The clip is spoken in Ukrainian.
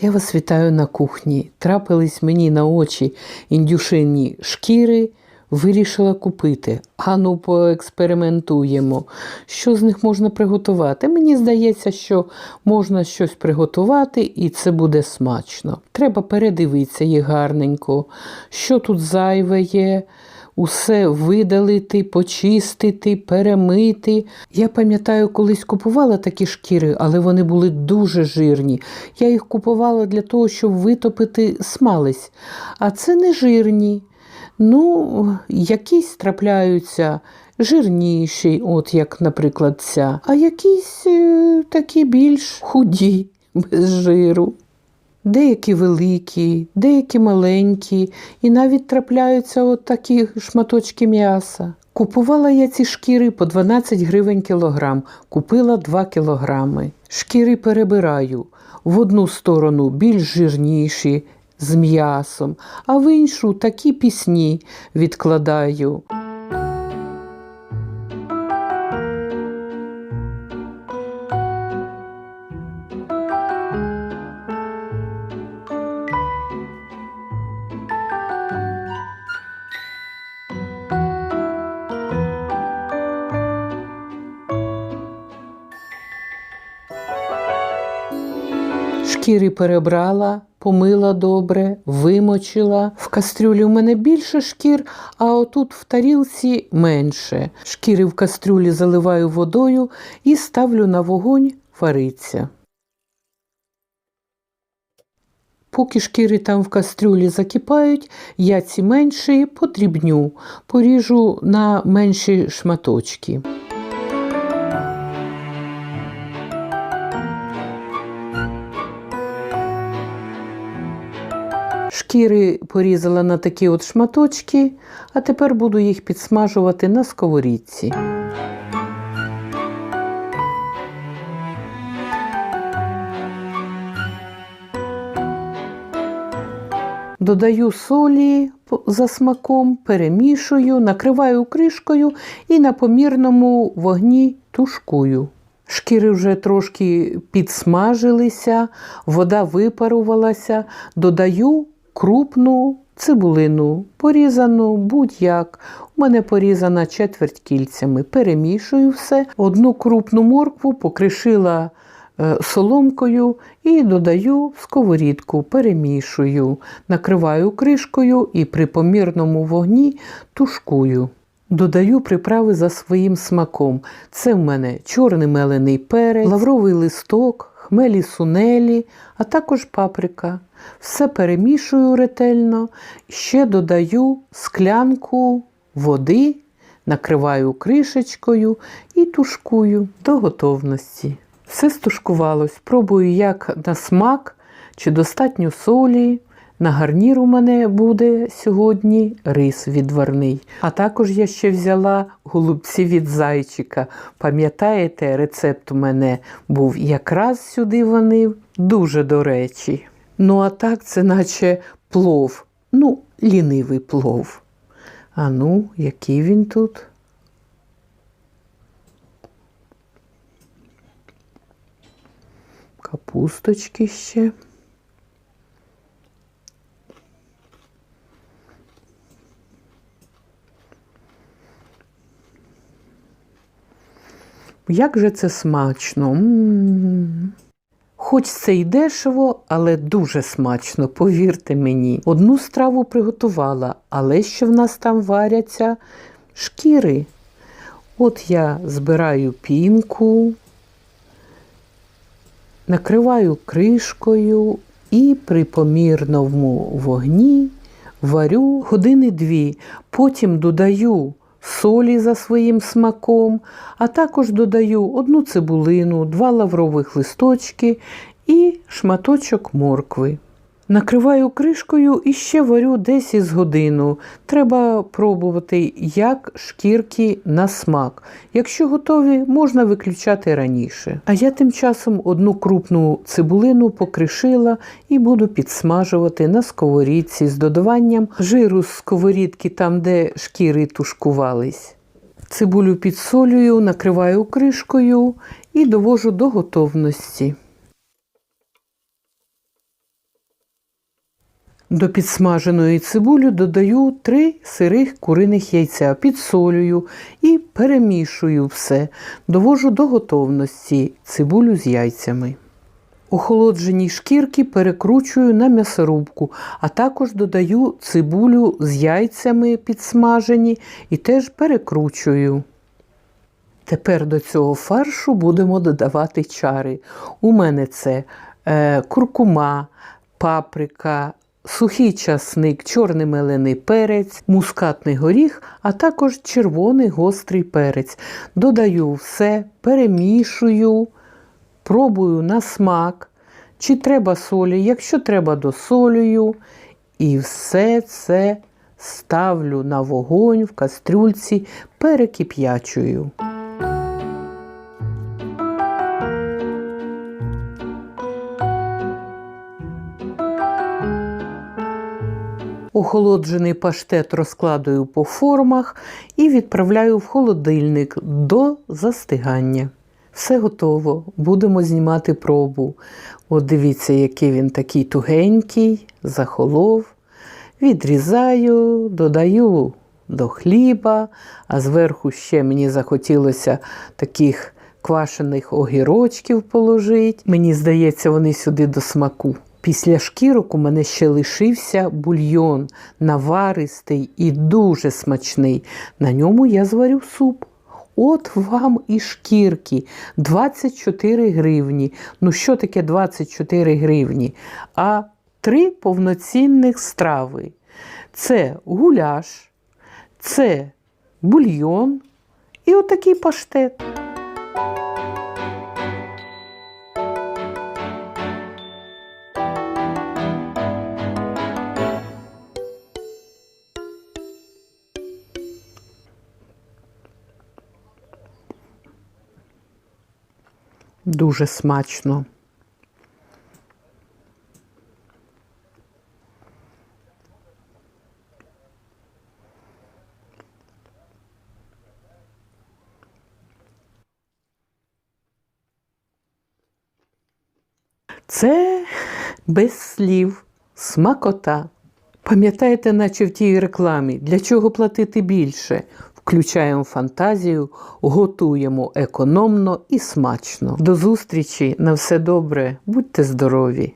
Я вас вітаю на кухні. Трапились мені на очі індюшині шкіри. Вирішила купити. Ану, поекспериментуємо. Що з них можна приготувати? Мені здається, що можна щось приготувати, і це буде смачно. Треба передивитися їх гарненько, що тут зайве є. Усе видалити, почистити, перемити. Я пам'ятаю, колись купувала такі шкіри, але вони були дуже жирні. Я їх купувала для того, щоб витопити смалець. А це не жирні. Ну, якісь трапляються жирніші, от як, наприклад, ця, а якісь е, такі більш худі, без жиру. Деякі великі, деякі маленькі, і навіть трапляються от такі шматочки м'яса. Купувала я ці шкіри по 12 гривень кілограм, купила 2 кілограми. Шкіри перебираю. В одну сторону більш жирніші з м'ясом, а в іншу такі пісні відкладаю. Шкіри перебрала, помила добре, вимочила. В кастрюлі у мене більше шкір, а отут в тарілці менше. Шкіри в кастрюлі заливаю водою і ставлю на вогонь вариться. Поки шкіри там в кастрюлі закипають, я ці менші подрібню, поріжу на менші шматочки. Шкіри порізала на такі от шматочки, а тепер буду їх підсмажувати на сковорідці. Додаю солі за смаком, перемішую, накриваю кришкою і на помірному вогні тушкую. Шкіри вже трошки підсмажилися, вода випарувалася, додаю крупну цибулину, порізану будь-як. У мене порізана четверть кільцями. Перемішую все. Одну крупну моркву покришила е, соломкою і додаю в сковорідку, перемішую, накриваю кришкою і при помірному вогні тушкую. Додаю приправи за своїм смаком. Це в мене чорний мелений перець, лавровий листок, хмелі сунелі, а також паприка. Все перемішую ретельно, ще додаю склянку води, накриваю кришечкою і тушкую до готовності. Все стушкувалось. Пробую як на смак, чи достатньо солі. На гарнір у мене буде сьогодні рис відварний. А також я ще взяла голубці від зайчика. Пам'ятаєте, рецепт у мене був якраз сюди вони, дуже до речі. Ну, а так, це наче плов. Ну, лінивий плов. А ну, який він тут? Капусточки ще. Як же це смачно. Хоч це й дешево, але дуже смачно, повірте мені. Одну страву приготувала, але ще в нас там варяться шкіри. От я збираю пінку, накриваю кришкою і при помірному вогні варю години дві. Потім додаю солі за своїм смаком, а також додаю одну цибулину, два лаврових листочки і шматочок моркви. Накриваю кришкою і ще варю десь із годину. Треба пробувати, як шкірки на смак. Якщо готові, можна виключати раніше. А я тим часом одну крупну цибулину покришила і буду підсмажувати на сковорідці з додаванням жиру з сковорідки, там, де шкіри тушкувались. Цибулю підсолюю, накриваю кришкою і довожу до готовності. До підсмаженої цибулі додаю три сирих куриних яйця, підсолюю і перемішую все. Довожу до готовності цибулю з яйцями. Охолоджені шкірки перекручую на м'ясорубку, а також додаю цибулю з яйцями підсмажені і теж перекручую. Тепер до цього фаршу будемо додавати чари. У мене це е, куркума, паприка, сухий часник, чорний мелений перець, мускатний горіх, а також червоний гострий перець. Додаю все, перемішую, пробую на смак, чи треба солі, якщо треба, досолюю. І все це ставлю на вогонь в кастрюльці, перекип'ячую. Охолоджений паштет розкладаю по формах і відправляю в холодильник до застигання. Все готово. Будемо знімати пробу. От дивіться, який він такий тугенький, захолов. Відрізаю, додаю до хліба, а зверху ще мені захотілося таких квашених огірочків положити. Мені здається, вони сюди до смаку. Після шкірок у мене ще лишився бульйон, наваристий і дуже смачний. На ньому я зварю суп. От вам і шкірки 24 гривні. Ну, що таке 24 гривні? А три повноцінних страви. Це гуляш, це бульйон і отакий паштет. Дуже смачно. Це без слів, смакота. Пам'ятаєте, наче в тій рекламі, для чого платити більше? Включаємо фантазію, готуємо економно і смачно. До зустрічі на все добре, будьте здорові!